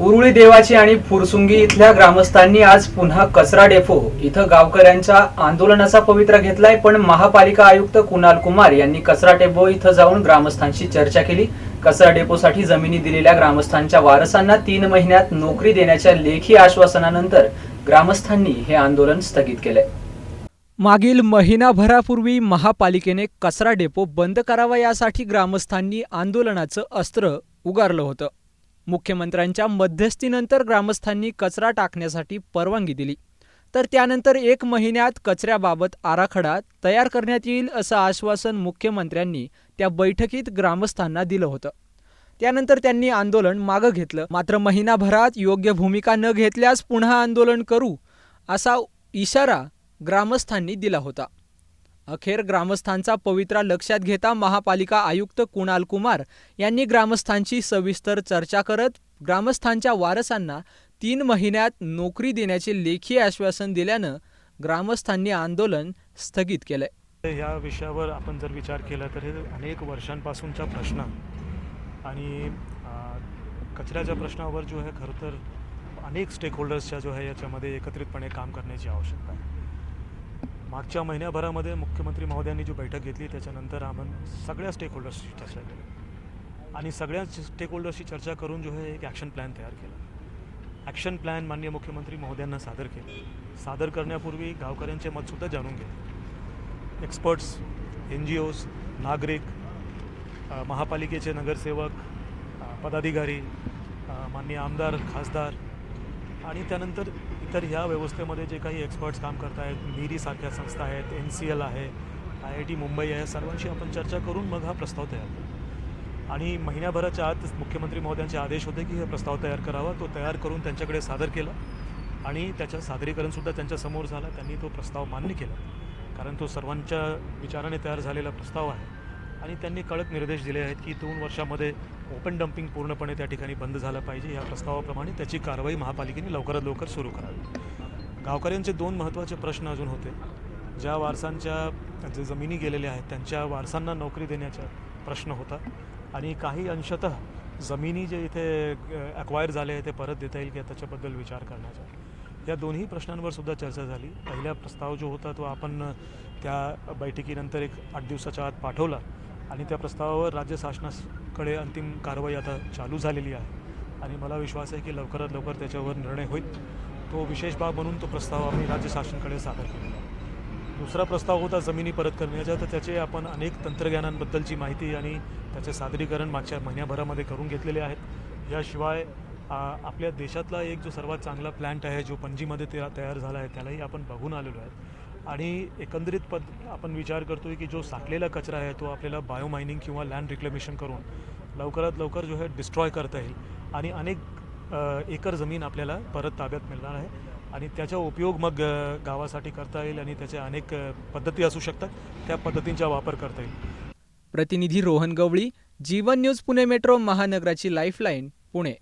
उरुळी देवाची आणि फुरसुंगी इथल्या ग्रामस्थांनी आज पुन्हा कचरा डेपो इथं गावकऱ्यांच्या आंदोलनाचा पवित्रा घेतलाय पण महापालिका आयुक्त कुणाल कुमार यांनी कचरा डेपो इथं जाऊन ग्रामस्थांशी चर्चा केली. कचरा डेपोसाठी जमिनी दिलेल्या ग्रामस्थांच्या वारसांना तीन महिन्यात नोकरी देण्याच्या लेखी आश्वासनानंतर ग्रामस्थांनी हे आंदोलन स्थगित केलंय. मागील महिनाभरापूर्वी महापालिकेने कचरा डेपो बंद करावा यासाठी ग्रामस्थांनी आंदोलनाचं अस्त्र उगारलं होतं. मुख्यमंत्र्यांच्या मध्यस्थीनंतर ग्रामस्थांनी कचरा टाकण्यासाठी परवानगी दिली. तर त्यानंतर एक महिन्यात कचऱ्याबाबत आराखडा तयार करण्यात येईल असं आश्वासन मुख्यमंत्र्यांनी त्या बैठकीत ग्रामस्थांना दिलं होतं. त्यानंतर त्यांनी आंदोलन मागं घेतलं. मात्र महिनाभरात योग्य भूमिका न घेतल्यास पुन्हा आंदोलन करू असा इशारा ग्रामस्थांनी दिला होता. अखेर ग्रामस्थांचा पवित्रा लक्षात घेता महापालिका आयुक्त कुणाल कुमार यांनी ग्रामस्थांची सविस्तर चर्चा करत ग्रामस्थांच्या वारसांना तीन महिन्यात नोकरी देण्याचे लेखी आश्वासन दिल्यानं ग्रामस्थांनी आंदोलन स्थगित केलंय. ह्या विषयावर आपण जर विचार केला तर हे अनेक वर्षांपासूनचा प्रश्न आणि कचऱ्याच्या प्रश्नावर जो आहे खरं तर अनेक स्टेक होल्डर्सच्या जो आहे याच्यामध्ये एकत्रितपणे काम करण्याची आवश्यकता आहे. मागच्या महिन्याभरामध्ये मुख्यमंत्री महोदयांनी जी बैठक घेतली त्याच्यानंतर आपण सगळ्या स्टेकहोल्डर्सशी चर्चा केली. आणि सगळ्या स्टेकहोल्डर्सशी चर्चा करून जो आहे एक ॲक्शन प्लॅन तयार केला. ॲक्शन प्लॅन माननीय मुख्यमंत्री महोदयांना सादर केला. सादर करण्यापूर्वी गावकऱ्यांचे मतसुद्धा जाणून घेतले. एक्सपर्ट्स एन जी ओज नागरिक महापालिकेचे नगरसेवक पदाधिकारी माननीय आमदार खासदार आणि त्यानंतर तर ह्या व्यवस्थेमध्ये जे काही एक्सपर्ट्स काम करत आहेत नीरीसारख्या संस्था आहेत एन सी एल आहे आय आय टी मुंबई आहे सर्वांशी आपण चर्चा करून मग हा प्रस्ताव तयार केला आणि महिन्याभराच्या आत मुख्यमंत्री महोदयांचे आदेश होते की हे प्रस्ताव तयार करावा. तो तयार करून त्यांच्याकडे सादर केला आणि त्याचं सादरीकरणसुद्धा त्यांच्यासमोर झालं. त्यांनी तो प्रस्ताव मान्य केला. कारण तो सर्वांच्या विचाराने तयार झालेला प्रस्ताव आहे. आणि त्यांनी कडक निर्देश दिले आहेत की दोन वर्षामध्ये ओपन डम्पिंग पूर्णपणे त्या ठिकाणी बंद झालं पाहिजे या प्रस्तावाप्रमाणे त्याची कारवाई महापालिकेने लवकरात लवकर सुरू करावी. गावकऱ्यांचे दोन महत्त्वाचे प्रश्न अजून होते. ज्या वारसांच्या जे जमिनी गेलेल्या आहेत त्यांच्या वारसांना नोकरी देण्याचा प्रश्न होता आणि काही अंशतः जमिनी जे इथे अक्वायर झाले आहे ते परत देता येईल की त्याच्याबद्दल विचार करण्याचा. या दोन्ही प्रश्नांवर सुद्धा चर्चा झाली. पहिला प्रस्ताव जो होता तो आपण त्या बैठकीनंतर एक आठ दिवसाच्या आत पाठवला. आणि त्या प्रस्तावावर राज्य शासनाकडे अंतिम कारवाई आता चालू झालेली आहे. आणि मला विश्वास आहे की लवकरात लवकर त्याच्यावर निर्णय होईल. तो विशेष बाब म्हणून तो प्रस्ताव आम्ही राज्य शासनाकडे सादर केलेला आहे. दुसरा प्रस्ताव होता जमिनी परत करण्याचा. तर त्याचे आपण अनेक तंत्रज्ञानांबद्दलची माहिती आणि त्याचे सादरीकरण मागच्या महिन्याभरामध्ये करून घेतलेले आहेत. याशिवाय आपल्या देशातला एक जो सर्वात चांगला प्लॅन्ट आहे जो पणजीमध्ये ते तयार झाला आहे त्यालाही आपण बघून आलेलो आहे. आणि एकंदरीत पद आपण विचार करतोय की जो साठलेला कचरा आहे तो आपल्याला बायोमायनिंग किंवा लँड रिक्लेमेशन करून लवकरात लवकर जो आहे डिस्ट्रॉय करता येईल. आणि अनेक एकर जमीन आपल्याला परत ताब्यात मिळणार आहे. आणि त्याचा उपयोग मग गावासाठी करता येईल आणि त्याच्या अनेक पद्धती असू शकतात. त्या पद्धतींचा वापर करता येईल. प्रतिनिधी रोहन गवळी जीवन न्यूज पुणे मेट्रो महानगराची लाईफलाईन पुणे.